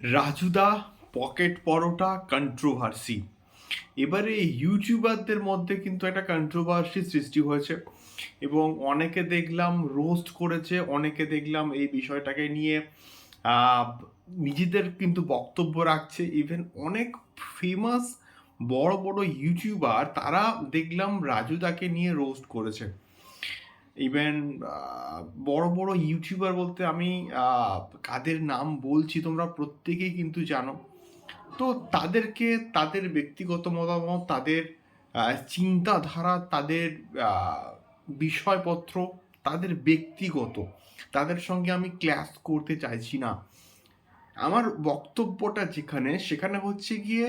রাজুদা, pocket পরোটা controversy এবারে ইউটিউবারদের মধ্যে কিন্তু একটা কন্ট্রোভার্সি সৃষ্টি হয়েছে এবং অনেকে দেখলাম রোস্ট করেছে, অনেকে দেখলাম এই বিষয়টাকে নিয়ে নিজেদের কিন্তু বক্তব্য রাখছে। ইভেন অনেক ফেমাস বড় বড় ইউটিউবার তারা দেখলাম রাজুদাকে নিয়ে রোস্ট করেছে। ইভেন বড় বড় ইউটিউবার বলতে আমি কাদের নাম বলছি তোমরা প্রত্যেকেই কিন্তু জানো। তো তাদেরকে, তাদের ব্যক্তিগত মতামত, তাদের চিন্তাধারা, তাদের বিষয়পত্র, তাদের ব্যক্তিগত, তাদের সঙ্গে আমি ক্লাস করতে চাইছি না। আমার বক্তব্যটা যেখানে, সেখানে হচ্ছে গিয়ে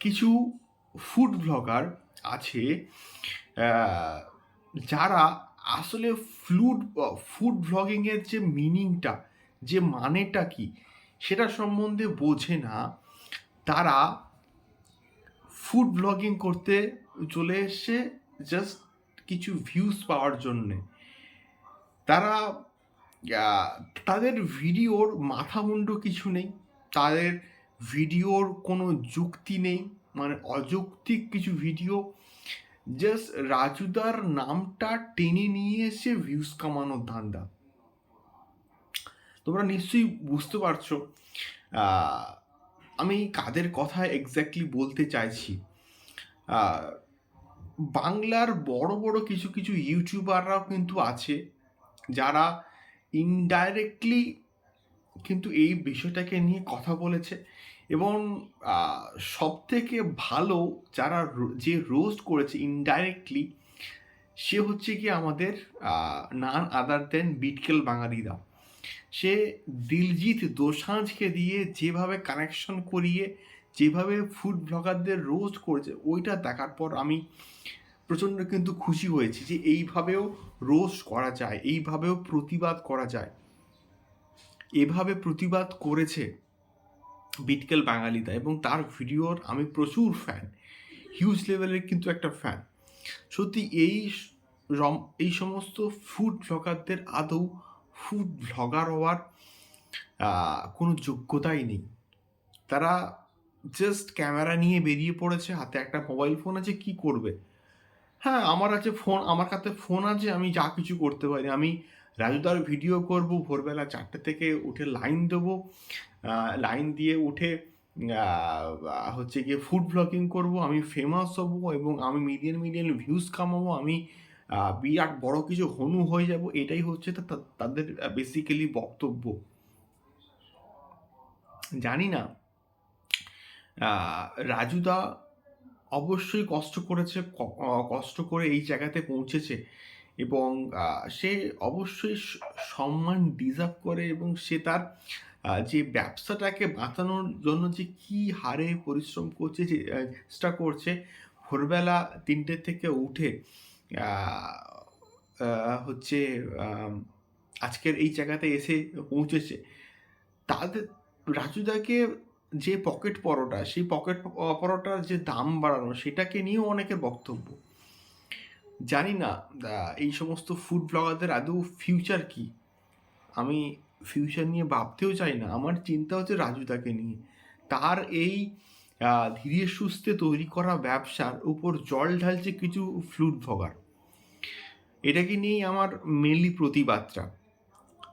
কিছু ফুড ব্লগার আছে যারা আসলে ফ্লুড ফুড ব্লগিংয়ের যে মিনিংটা যে মানেটা কি, সেটা সম্বন্ধে বোঝে না, তারা ফুড ব্লগিং করতে চলে এসছে জাস্ট কিছু ভিউজ পাওয়ার জন্যে। তারা তাদের ভিডিওর মাথা মুন্ডু কিছু নেই, তাদের ভিডিওর কোনো যুক্তি নেই মানে অযৌক্তিক কিছু ভিডিও জাস্ট রাজুদার নামটা টেনে নিয়ে এসে ভিউজ কামানোর ধান্দা। তোমরা নিশ্চয়ই বুঝতে পারছ আমি কাদের কথা এক্স্যাক্টলি বলতে চাইছি। বাংলার বড় বড় কিছু কিছু ইউটিউবাররাও কিন্তু আছে, যারা ইনডাইরেক্টলি কিন্তু এই বিষয়টাকে নিয়ে কথা বলেছে। এবং সব থেকে ভালো যারা যে রোস্ট করেছে ইনডাইরেক্টলি সে হচ্ছে কি আমাদের নান আদার দেন বিটকেল বাঙালিরা। সে দিলজিৎ দোসাঁজকে দিয়ে যেভাবে কানেকশন করিয়ে, যেভাবে ফুড ব্লগারদের রোস্ট করেছে, ওইটা দেখার পর আমি প্রচণ্ড কিন্তু খুশি হয়েছি যে এইভাবেও রোস্ট করা যায়, এইভাবেও প্রতিবাদ করা যায়। এভাবে প্রতিবাদ করেছে বিটকেল বাঙালিদা এবং তার ভিডিওর আমি প্রচুর ফ্যান হিউজ লেভেলের কিন্তু একটা ফ্যান সত্যি এই এই সমস্ত ফুড ব্লগারদের আদৌ ফুড ব্লগার হওয়ার কোনো যোগ্যতাই নেই। তারা জাস্ট ক্যামেরা নিয়ে বেরিয়ে পড়েছে, হাতে একটা মোবাইল ফোন আছে, কি করবে? হ্যাঁ আমার আছে ফোন আমার কাছে ফোন আছে, আমি যা কিছু করতে পারি। আমি রাজুদার ভিডিও করব, ভোরবেলা চারটে থেকে উঠে লাইন দেবো। লাইন দিয়ে উঠে হচ্ছে গিয়ে ফুড ব্লগিং করব, আমি ফেমাস হব এবং আমি মিলিয়ন মিলিয়ন ভিউজ কামাবো, আমি বিরাট বড় কিছু হনু হয়ে যাব, এটাই হচ্ছে তাদের বেসিক্যালি বক্তব্য। জানি না রাজুদা অবশ্যই কষ্ট করেছে কষ্ট করে এই জায়গাতে পৌঁছেছে এবং সে অবশ্যই সম্মান ডিজার্ভ করে এবং সে তার যে ব্যবসাটাকে বাঁচানোর জন্য যে কি হারে পরিশ্রম করছে চেষ্টা করছে, ভোরবেলা তিনটে থেকে উঠে হচ্ছে আজকের এই জায়গাতে এসে পৌঁছেছে, তাদের রাজুদাকে যে পকেট পরোটা, সেই পকেট পরোটার যে দাম বাড়ানো, সেটাকে নিয়েও অনেকের বক্তব্য। জানি না এই সমস্ত ফুড ব্লগারদের আদৌ ফিউচার কি? আমি ফিউচার নিয়ে ভাবতেও চাই না। আমার চিন্তা হচ্ছে রাজুদাকে নিয়ে। তার এই ধীরে সুস্থে তৈরি করা ব্যবসার উপর জল ঢালছে কিছু ফ্লুট ব্লগার এটাকে নিয়েই আমার মেনলি প্রতিবাদটা।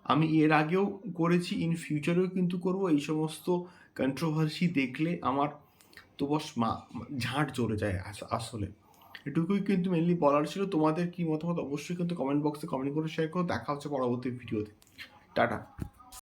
আমি এর আগেও করেছি ইন ফিউচারেও কিন্তু করব। এই সমস্ত কন্ট্রোভার্সি দেখলে আমার তো বস মা, ঝাঁট চলে যায় আস- আসলে। এটুকুই কিন্তু মেনলি বলার ছিল। তোমাদের কি মতামত অবশ্যই কিন্তু কমেন্ট বক্সে কমেন্ট করে শেয়ার করো। দেখা হচ্ছে পরবর্তী ভিডিওতে টাটা।